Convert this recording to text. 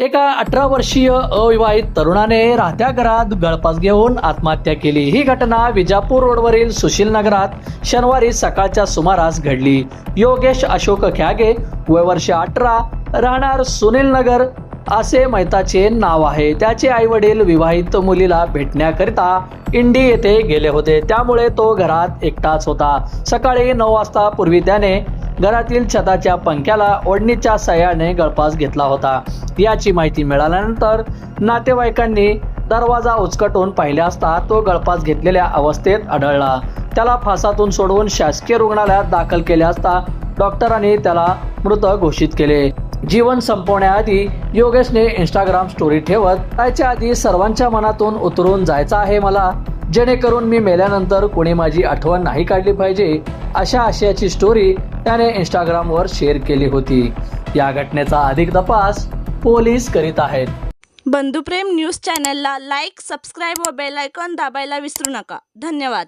एका अठरा वर्षीय अविवाहित तरुणाने राहत्या घरात गळपास घेऊन आत्महत्या केली. ही घटना विजापूर रोडवरील सुशील नगरात शनिवारी सकाळच्या सुमारास घडली. योगेश अशोक ख्यागे वय वर्ष अठरा राहणार सुनील नगर असे मैताचे नाव आहे. त्याचे आई वडील विवाहित मुलीला भेटण्याकरिता इंडी येथे गेले होते. त्यामुळे तो घरात एकटाच होता. सकाळी नऊ वाजता पूर्वी त्याने घरातील छताच्या पंख्याला ओढणीच्या सहाय्याने गळपास घेतला होता. याची माहिती मिळाल्यानंतर नातेवाईकांनी दरवाजा उचकटून पाहिले असता तो गळपास घेतलेल्या अवस्थेत आढळला. त्याला फासातून सोडवून शासकीय रुग्णालयात दाखल केले असता डॉक्टरांनी त्याला मृत घोषित केले. जीवन संपवण्याआधी योगेशने इंस्टाग्राम स्टोरी ठेवत त्याच्या आधी सर्वांच्या मनातून उतरून जायचं आहे मला. जेणेकरून मी मेल्यानंतर कोणी माझी आठवण नाही काढली पाहिजे. अशा आशयाची स्टोरी त्याने इंस्टाग्रामवर शेअर केली होती. या घटनेचा अधिक तपास पोलीस करीत आहेत. बंधुप्रेम न्यूज चॅनलला लाईक सबस्क्राईब व बेल आयकॉन दाबायला विसरू नका. धन्यवाद.